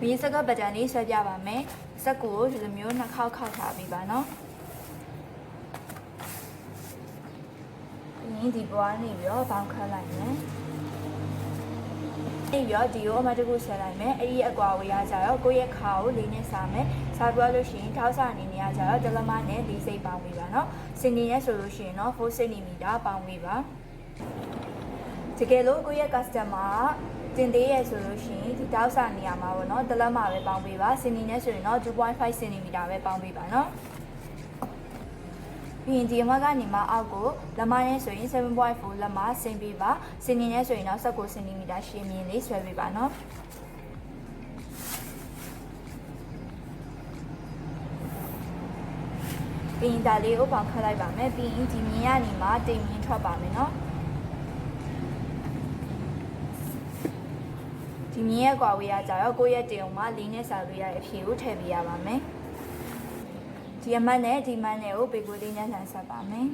ဘီးစကပတန်လေးဆွဲပြပါမယ်စက်ကိုဒီလိုမျိုးနှစ်ခေါက်ခောက်ထားပြီးပါနော်ပြီးရင်ဒီဘွားနေပြီးတော့ဘောင်းခတ်လိုက်မယ်ပြီးတော့ဒီကိုအမတကူဆက်လိုက်မယ်အဲ့ဒီအကွာဝေးရကြတော့ကိုယ့်ရဲ့ခါကိုလေးနဲ့စားမယ်စားပြလို့ရှိရင်ထောက်စာအနေနဲ့ကြတော့ဒလမနဲ့ဒီစိတ်ပေါင်းပေးပါနော်စင်နေနဲ့ဆိုလို့ရှိရင်တော့4 cm ပေါင်းပေးပါတကယ်လို့ကိုယ့်ရဲ့ customer တင်သေးရဲ့ဆိုလို့ရှိရင်ဒီတောက်စာနေရာမှာပေါ့နော်ဒလမပဲပေါင်းပေးပါစင်နေနဲ့ဆိုရင်တော့2.5 cm ပဲပေါင်းပေးပါနော်ပြီးရင်ဒီအမကနေမှအောက်ကိုလက်မနဲ့ဆိုရင်7.4လက်မဆင်းပေးပါစင်နေနဲ့ဆိုရင်တော့19 cm ရှည်မြင်လေးဆွဲပေးပါနော်ပြီးရင်ဒါလေးကိုပေါင်ခတ်လိုက်ပါမယ်ပြီးရင်ဒီမြင်ရနေမှာတိမ်မြင်ထွက်ပါမယ်နော် ဒီမြင်ရဲ့ကွာဝေးရကြတော့ကိုယ့်ရဲ့တင်အောင်မှာလေးနဲ့စာလို့ရတဲ့အဖြေကိုထည့်ပေးရပါမယ်ဒီအမတ်နဲ့ဒီမတ်နဲ့ကိုပေကိုလေးနဲ့ဆန်ဆက်ပါမယ်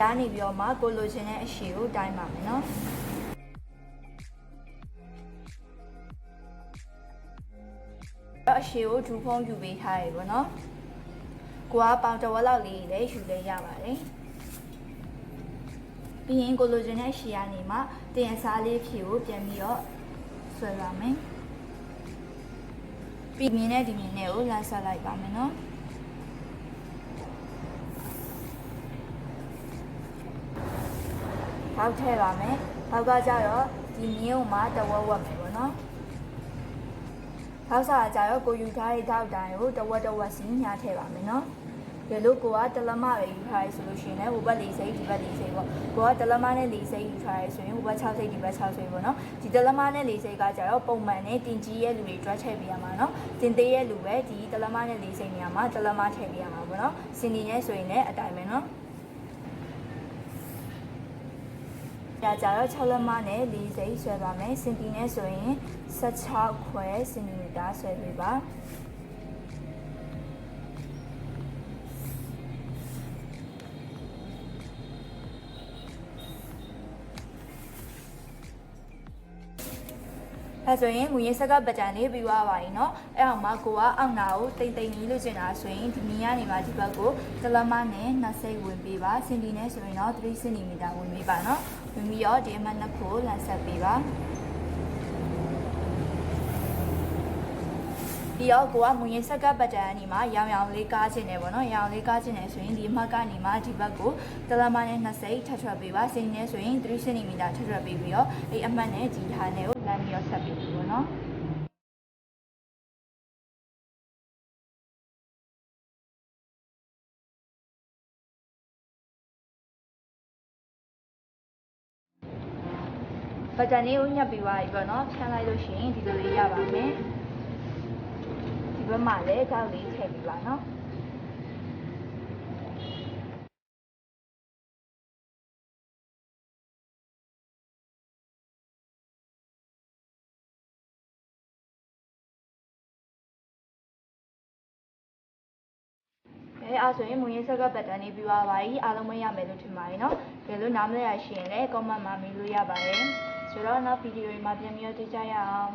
ဒါနေပြီးတော့မှကိုလိုချင်တဲ့အရှည်ကိုတိုင်းပါမယ်နော်တော့အရှည်ကိုဒူဖုံးယူပေးထားရပါတော့ ကိုကပေါင်တဝက်လောက်လေးလည်းယူလဲရပါတယ်ပြီးရင်ကိုလိုချင်တဲ့ရှည်ကနေမှတင်အစားလေးဖြည့်ကိုပြန်ပြီးတော့ဆွဲပါမယ်ပြီးမြင်တဲ့ဒီမြင်တဲ့ကိုလမ်းဆက်လိုက်ပါမယ်နော်ထောက်ထည့်ပါမယ်ထောက်ကကြတော့ဒီမြင်းကိုမှတဝက်ဝက်မယ်ပေါ့နော် ထောက်စားကြတော့ကိုယူထားတဲ့ထောက်တိုင်းကိုတဝက်တဝက်စီညာထည့်ပါမယ်နော်ဒီလိုကိုကတလမပဲယူထားရဆိုလို့ရှိရင်လည်းဟိုဘက်လေးစိတ်ဒီဘက်လေးစိတ်ပေါ့ကိုကတလမနဲ့လေးစိတ်ယူထားရဆိုရင်ဟိုဘက်6စိတ်ဒီဘက်6စိတ်ပေါ့နော်ဒီတလမနဲ့လေးစိတ်ကကြတော့ပုံမှန်နဲ့တင်ကြီးရဲ့လူတွေတွက်ထည့်ပေးရမှာနော်တင်သေးရဲ့လူပဲဒီတလမနဲ့လေးစိတ်နေရာမှာတလမထည့်ပေးရမှာပေါ့နော်စင်နေနဲ့ဆိုရင်လည်းအတိုင်းပဲနော် ကြကြတော့6လက်မနဲ့4စိတ်ဆွဲပါမယ်စင်တီနဲ့ဆိုရင်16ခွဲစင်တီမီတာဆွဲပေးပါအဲဆိုရင်ငွေရစက်ကပကြံလေးပြီးသွားပါပြီเนาะအဲ့အောင်မှာကိုကအောက်နာကိုတိမ်တိမ်လေးလို့ကျင်တာဆိုရင်ဒီမီကနေမှဒီဘက်ကိုတလမနဲ့နှစ်စိတ်ဝင်ပေးပါစင်တီနဲ့ဆိုရင်တော့3စင်တီမီတာဝင်ပေးပါเนาะ ဝင်ပြီးတော့ဒီအမှတ်နှစ်ခုလမ်းဆက်ပေးပါပြီးတော့ကိုကမူရင်ဆက်ကပ်ပတန်အနေမှာရောင်ရောင်လေးကားခြင်းတယ်ပေါ့နော်ရောင်လေးကားခြင်းတယ်ဆိုရင်ဒီအမှတ်ကနေမှဒီဘက်ကိုတလမနဲ့နှစ်စိတ်ထပ်ထွက်ပေးပါစင်နေဆိုရင်3 cm ထပ်ထွက်ပေးပြီးတော့အဲ့အမှတ်နဲ့ဒီဟာနဲ့ကိုလမ်းပြီးတော့ဆက်ပေးပြီပေါ့နော် ပတန်လေးကိုညှပ်ပြီးသွားပြီပေါ့နော်ဖြန်းလိုက်လို့ရှိရင်ဒီလိုလေးရပါမယ်ဒီဘက်မှာလည်းကောက်လေးထည့်ပြီးပါနော်အဲအားဆိုရင်မွေးရေးဆက်ကပတ်တန်းလေးပြီးသွားပါပြီအားလုံးမရမယ်လို့ထင်ပါတယ်เนาะဒါလို့နားမလဲရရှိရင်လည်း comment မှာမေးလို့ရပါတယ် ဆိုတော့နောက်ဗီဒီယိုတွေမှာပြန်ပြီးတော့တွေ့ကြရအောင်